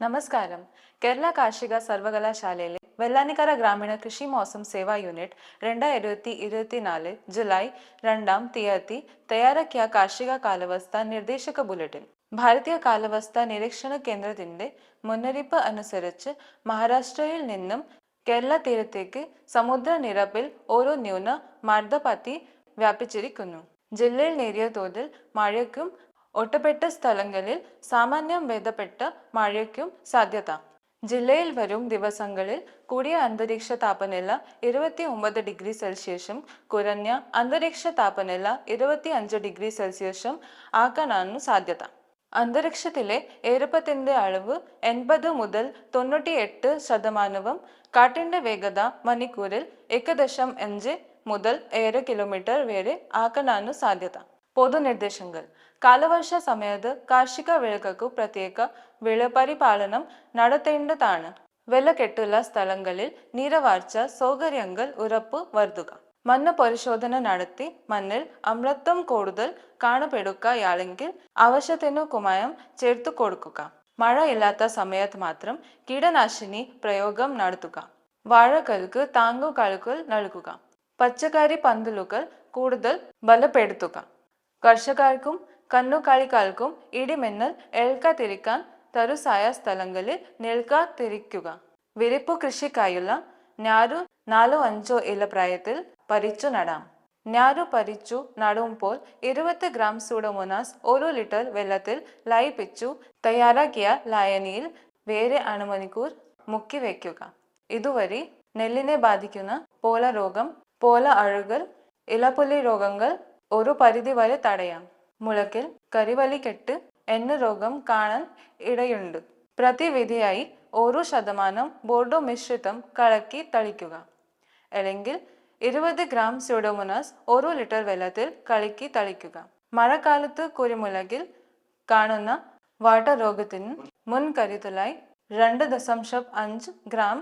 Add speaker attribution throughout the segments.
Speaker 1: നമസ്കാരം. കേരള കാർഷിക സർവകലാശാലയിലെ വെള്ളാനിക്കര ഗ്രാമീണ കൃഷി മോസം സേവാ യൂണിറ്റ് രണ്ടായിരത്തി ഇരുപത്തിനാല് ജൂലൈ രണ്ടാം തീയതി തയ്യാറാക്കിയ കാർഷിക കാലാവസ്ഥ നിർദ്ദേശക ബുള്ളറ്റിൻ. ഭാരതീയ കാലാവസ്ഥ നിരീക്ഷണ കേന്ദ്രത്തിന്റെ മുന്നറിയിപ്പ് അനുസരിച്ച് മഹാരാഷ്ട്രയിൽ നിന്നും കേരള തീരത്തേക്ക് സമുദ്രനിരപ്പിൽ ഓരോ ന്യൂന മർദ്ദപത്തി വ്യാപിച്ചിരിക്കുന്നു. ജില്ലയിൽ നേരിയ തോതിൽ മഴയ്ക്കും ഒറ്റപ്പെട്ട സ്ഥലങ്ങളിൽ സാമാന്യം ഭേദപ്പെട്ട് മഴയ്ക്കും സാധ്യത. ജില്ലയിൽ വരും ദിവസങ്ങളിൽ കൂടിയ അന്തരീക്ഷ താപനില ഇരുപത്തി ഒമ്പത് ഡിഗ്രി സെൽഷ്യസും കുറഞ്ഞ അന്തരീക്ഷ താപനില ഇരുപത്തി അഞ്ച് ഡിഗ്രി സെൽഷ്യസും ആക്കാനാണ് സാധ്യത. അന്തരീക്ഷത്തിലെ ഈർപ്പത്തിന്റെ അളവ് എൺപത് മുതൽ തൊണ്ണൂറ്റി എട്ട് ശതമാനവും കാറ്റിന്റെ വേഗത മണിക്കൂറിൽ ഏക ദശം അഞ്ച് മുതൽ ഏഴ് കിലോമീറ്റർ വരെ ആക്കാനാണ് സാധ്യത. പൊതുനിർദ്ദേശങ്ങൾ. കാലവർഷ സമയത്ത് കാർഷിക വിളകൾക്ക് പ്രത്യേക വിളപരിപാലനം നടത്തേണ്ടതാണ്. വെള്ളക്കെട്ടുള്ള സ്ഥലങ്ങളിൽ നീരവാർച്ച സൗകര്യങ്ങൾ ഉറപ്പ് വരുത്തുക. മണ്ണ് പരിശോധന നടത്തി മണ്ണിൽ അമ്ലത്വം കൂടുതൽ കാണപ്പെടുകയാണെങ്കിൽ ആവശ്യത്തിനു കുമയം ചേർത്തു കൊടുക്കുക. മഴയില്ലാത്ത സമയത്ത് മാത്രം കീടനാശിനി പ്രയോഗം നടത്തുക. വാഴകൾക്ക് താങ്ങുകൾക്ക് നൽകുക. പച്ചക്കറി പന്തലുകൾ കൂടുതൽ ബലപ്പെടുത്തുക. കർഷകർക്കും കന്നുകാലികൾക്കും ഇടിമിന്നൽ ഏൽക്കാതിരിക്കാൻ തരുസായ സ്ഥലങ്ങളിൽ നിൽക്കാതിരിക്കുക വിരിപ്പു കൃഷിക്കായുള്ള ഞാരു നാലോ അഞ്ചോ ഇല പ്രായത്തിൽ പരിച്ചു നടാം. ഞാരു പരിച്ചു നടുമ്പോൾ ഇരുപത് ഗ്രാം സൂഡോമോനാസ് ഒരു ലിറ്റർ വെള്ളത്തിൽ ലയിപ്പിച്ചു തയ്യാറാക്കിയ ലായനിയിൽ വേറെ അണുമണിക്കൂർ മുക്കി വയ്ക്കുക ഇതുവഴി നെല്ലിനെ ബാധിക്കുന്ന പോല രോഗം പോല അഴുകൽ ഇലപ്പുള്ളി രോഗങ്ങൾ ഒരു പരിധി വരെ തടയാം. മുളക്കിൽ കരിവലിക്കെട്ട് എന്ന രോഗം കാണാൻ ഇടയുണ്ട്. പ്രതിവിധിയായി ഓരോ ശതമാനം ബോർഡോ മിശ്രിതം കലക്കി തളിക്കുക. അല്ലെങ്കിൽ ഇരുപത് ഗ്രാം സ്യൂഡോമോണാസ് ഓരോ ലിറ്റർ വെള്ളത്തിൽ കലക്കി തളിക്കുക. മഴക്കാലത്ത് കുരുമുളകിൽ കാണുന്ന വാട്ടരോഗത്തിന് മുൻകരുതലായി രണ്ട് ദശാംശം അഞ്ച് ഗ്രാം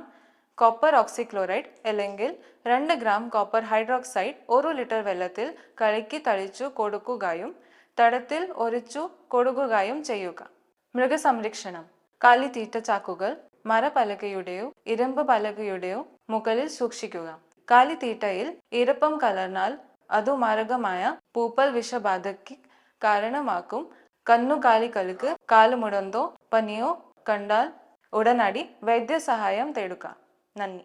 Speaker 1: കോപ്പർ ഓക്സിക്ലോറൈഡ് അല്ലെങ്കിൽ രണ്ട് ഗ്രാം കോപ്പർ ഹൈഡ്രോക്സൈഡ് ഒരു ലിറ്റർ വെള്ളത്തിൽ കലക്കി തളിച്ചു കൊടുക്കുകയും തടത്തിൽ ഒരിച്ചു കൊടുക്കുകയും ചെയ്യുക. മൃഗസംരക്ഷണം. കാലിത്തീറ്റ ചാക്കുകൾ മരപലകയുടെയോ ഇരുമ്പ് പലകയുടെയോ മുകളിൽ സൂക്ഷിക്കുക. കാലിത്തീറ്റയിൽ ഈരപ്പം കലർന്നാൽ അതു മാരകമായ പൂപ്പൽ വിഷബാധയ്ക്ക് കാരണമാക്കും. കന്നുകാലികൾക്ക് കാലുമുടന്തോ പനിയോ കണ്ടാൽ ഉടനടി വൈദ്യസഹായം തേടുക. നന്ദി